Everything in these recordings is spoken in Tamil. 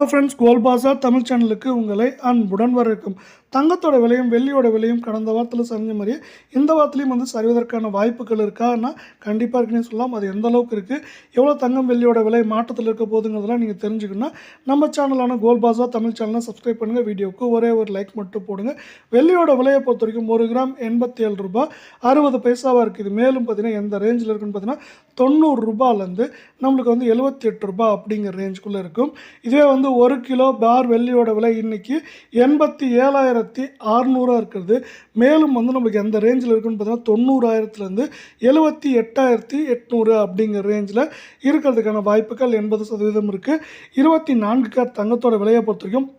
ஹலோ ஃப்ரெண்ட்ஸ் கோல் பாசா தமிழ் சேனலுக்கு உங்களை அன்புடன் வரவேற்கும். தங்கத்தோட விலையும் வெள்ளியோட விலையும் கடந்த வாரத்தில் சரிஞ்ச மாதிரியே இந்த வாரத்துலையும் வந்து சரிவதற்கான வாய்ப்புகள் இருக்கான்னா கண்டிப்பாக இருக்குன்னு சொல்லலாம். அது எந்த அளவுக்கு இருக்குது எவ்வளோ தங்கம் வெள்ளியோட விலை மாற்றத்தில் இருக்க போதுங்கிறதெல்லாம் நீங்கள் தெரிஞ்சுக்கணும்னா நம்ம சேனலான கோல் பாசார் தமிழ் சேனலை சப்ஸ்கிரைப் பண்ணுங்கள் வீடியோவுக்கு ஒரே ஒரு லைக் மட்டும் போடுங்க. வெள்ளியோட விலையை பொறுத்த வரைக்கும் ஒரு கிராம் எண்பத்தி ஏழு ரூபாய் அறுபது பைசாவாக இருக்குது மேலும் பார்த்தீங்கன்னா எந்த ரேஞ்சில் இருக்குன்னு பார்த்தீங்கன்னா தொண்ணூறு ரூபாயிலேருந்து நம்மளுக்கு வந்து எழுபத்தி எட்டு ரூபாய் அப்படிங்கிற ரேஞ்சுக்குள்ளே இருக்கும். இதுவே வந்து ஒரு கிலோ பார் வெள்ளியோட விலை இன்னைக்கு எண்பத்தி ஏழாயிரத்தி அறநூறாக இருக்கிறது. மேலும் வந்து நம்மளுக்கு எந்த ரேஞ்சில் இருக்குன்னு பார்த்தீங்கன்னா தொண்ணூறாயிரத்துலேருந்து எழுபத்தி எட்டாயிரத்தி எட்நூறு அப்படிங்கிற ரேஞ்சில் இருக்கிறதுக்கான வாய்ப்புகள் எண்பது சதவீதம் இருக்குது இருபத்தி நான்கு கார் தங்கத்தோட விலையை பொறுத்த வரைக்கும்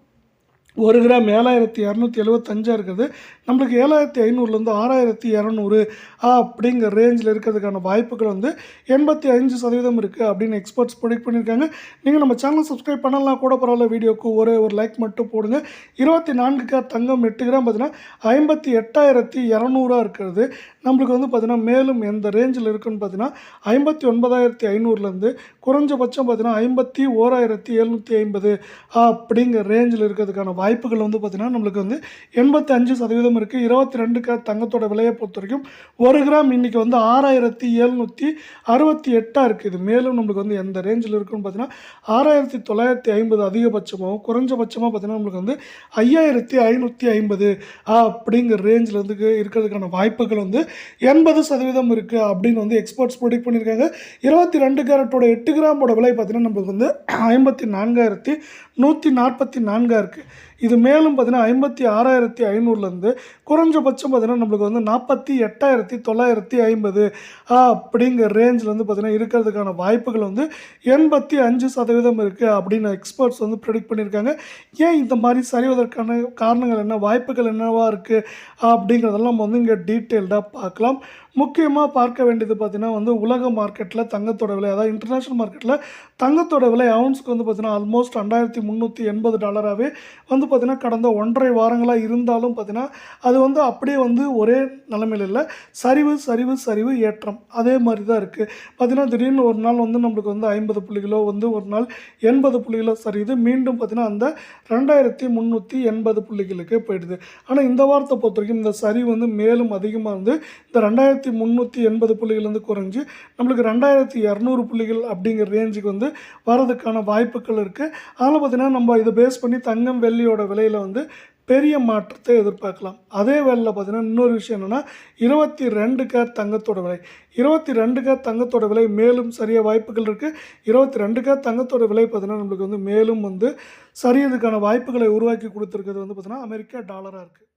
ஒரு கிராம் ஏழாயிரத்தி இரநூத்தி எழுபத்தஞ்சாக இருக்குது. நம்மளுக்கு ஏழாயிரத்தி ஐநூறுலேருந்து ஆறாயிரத்தி இரநூறு அப்படிங்கிற ரேஞ்சில் இருக்கிறதுக்கான வாய்ப்புகள் வந்து எண்பத்தி அஞ்சு சதவீதம் இருக்குது அப்படின்னு எக்ஸ்பர்ட்ஸ் ப்ரொடிக்ட் பண்ணியிருக்காங்க. நீங்கள் நம்ம சேனல் சப்ஸ்கிரைப் பண்ணலாம் கூட பரவாயில்ல வீடியோக்கு ஒரே ஒரு லைக் மட்டும் போடுங்க. இருபத்தி நான்கு கார் தங்கம் எட்டு கிராம் பார்த்தீங்கன்னா ஐம்பத்தி எட்டாயிரத்தி இரநூறா இருக்கிறது. நம்மளுக்கு வந்து பார்த்தீங்கன்னா மேலும் எந்த ரேஞ்சில் இருக்குன்னு பார்த்தீங்கன்னா ஐம்பத்தி ஒன்பதாயிரத்தி ஐநூறுலேருந்து குறைஞ்சபட்சம் பார்த்தீங்கன்னா ஐம்பத்தி ஓராயிரத்தி எழுநூற்றி ஐம்பது அப்படிங்கிற ரேஞ்சில் இருக்கிறதுக்கான வாய்ப்புகள் வந்து பார்த்திங்கன்னா நம்மளுக்கு வந்து எண்பத்தஞ்சு சதவீதம் இருக்குது இருபத்தி ரெண்டு கிராம் தங்கத்தோட விலையை பொறுத்த வரைக்கும் ஒரு கிராம் இன்றைக்கி வந்து ஆறாயிரத்தி எழுநூற்றி அறுபத்தி எட்டாக இருக்குது மேலும் நம்மளுக்கு வந்து எந்த ரேஞ்சில் இருக்குன்னு பார்த்தீங்கன்னா ஆறாயிரத்தி தொள்ளாயிரத்தி ஐம்பது அதிகபட்சமாகவும் குறைஞ்சபட்சமாக பார்த்தீங்கன்னா நம்மளுக்கு வந்து ஐயாயிரத்தி ஐநூற்றி ஐம்பது அப்படிங்கிற ரேஞ்சில் வந்து இருக்கிறதுக்கான வாய்ப்புகள் வந்து எண்பது சதவீதம் இருக்குது அப்படின்னு வந்து எக்ஸ்பர்ட்ஸ் ப்ரொடிக்ட் பண்ணியிருக்காங்க. இருபத்தி ரெண்டு கேரட்டோட எட்டு கிராமோட விலை பார்த்தீங்கன்னா நம்மளுக்கு வந்து ஐம்பத்தி நான்காயிரத்தி நூற்றி நாற்பத்தி நான்காக இருக்குது இது மேலும் பார்த்தீங்கன்னா ஐம்பத்தி ஆறாயிரத்தி ஐநூறுலேருந்து குறைஞ்சபட்சம் பார்த்தீங்கன்னா நம்மளுக்கு வந்து நாற்பத்தி எட்டாயிரத்தி தொள்ளாயிரத்தி ஐம்பது அப்படிங்கிற ரேஞ்சில் வந்து பார்த்திங்கன்னா இருக்கிறதுக்கான வாய்ப்புகள் வந்து எண்பத்தி அஞ்சு சதவீதம் இருக்குது அப்படின்னு எக்ஸ்பர்ட்ஸ் வந்து ப்ரெடிக்ட் பண்ணியிருக்காங்க. ஏன் இந்த மாதிரி சரிவதற்கான காரணங்கள் என்ன வாய்ப்புகள் என்னவாக இருக்குது அப்படிங்கிறதெல்லாம் நம்ம வந்து இங்கே டீட்டெயில்டாக பார்க்கலாம். முக்கியமாக பார்க்க வேண்டியது பார்த்திங்கன்னா வந்து உலக மார்க்கெட்டில் தங்கத்தோட விலை அதாவது இன்டர்நேஷ்னல் மார்க்கெட்டில் தங்கத்தோட விலை அவுன்ஸ்க்கு வந்து பார்த்திங்கன்னா ஆல்மோஸ்ட் ரெண்டாயிரத்தி முந்நூற்றி எண்பது டாலராகவே வந்து பார்த்திங்கன்னா கடந்த ஒன்றரை வாரங்களாக இருந்தாலும் பார்த்தீங்கன்னா அது வந்து அப்படியே வந்து ஒரே நிலமையில் இல்லை. சரிவு சரிவு சரிவு ஏற்றம். அதே மாதிரி தான் இருக்குது பார்த்திங்கன்னா திடீர்னு ஒரு நாள் வந்து நம்மளுக்கு வந்து ஐம்பது புள்ளிகளோ வந்து ஒரு நாள் எண்பது புள்ளிகளோ சரியுது. மீண்டும் பார்த்திங்கன்னா அந்த ரெண்டாயிரத்தி முந்நூற்றி எண்பது புள்ளிகளுக்கு போயிடுது. ஆனால் இந்த வாரத்தை பொறுத்த வரைக்கும் இந்த சரிவு வந்து மேலும் அதிகமாக இருந்து இந்த ரெண்டாயிரத்தி முந்நூற்றி எண்பது புள்ளிகள்லேருந்து குறைஞ்சி நம்மளுக்கு ரெண்டாயிரத்தி இரநூறு புள்ளிகள் அப்படிங்கிற ரேஞ்சுக்கு வந்து வரதுக்கான வாய்ப்புகள் இருக்குது அதனால் பார்த்திங்கன்னா நம்ம இதை பேஸ் பண்ணி தங்கம் வெள்ளியோட விலையில் வந்து பெரிய மாற்றத்தை எதிர்பார்க்கலாம். அதே வேலையில் பார்த்தீங்கன்னா இன்னொரு விஷயம் என்னென்னா இருபத்தி ரெண்டு கேர் தங்கத்தோட விலை. இருபத்தி ரெண்டு கேர் தங்கத்தோட விலை மேலும் சரிய வாய்ப்புகள் இருக்குது இருபத்தி ரெண்டு கேர் தங்கத்தோட விலை பார்த்திங்கன்னா நம்மளுக்கு வந்து மேலும் வந்து சரியதுக்கான வாய்ப்புகளை உருவாக்கி கொடுத்துருக்கிறது வந்து பார்த்திங்கன்னா அமெரிக்கா டாலராக இருக்குது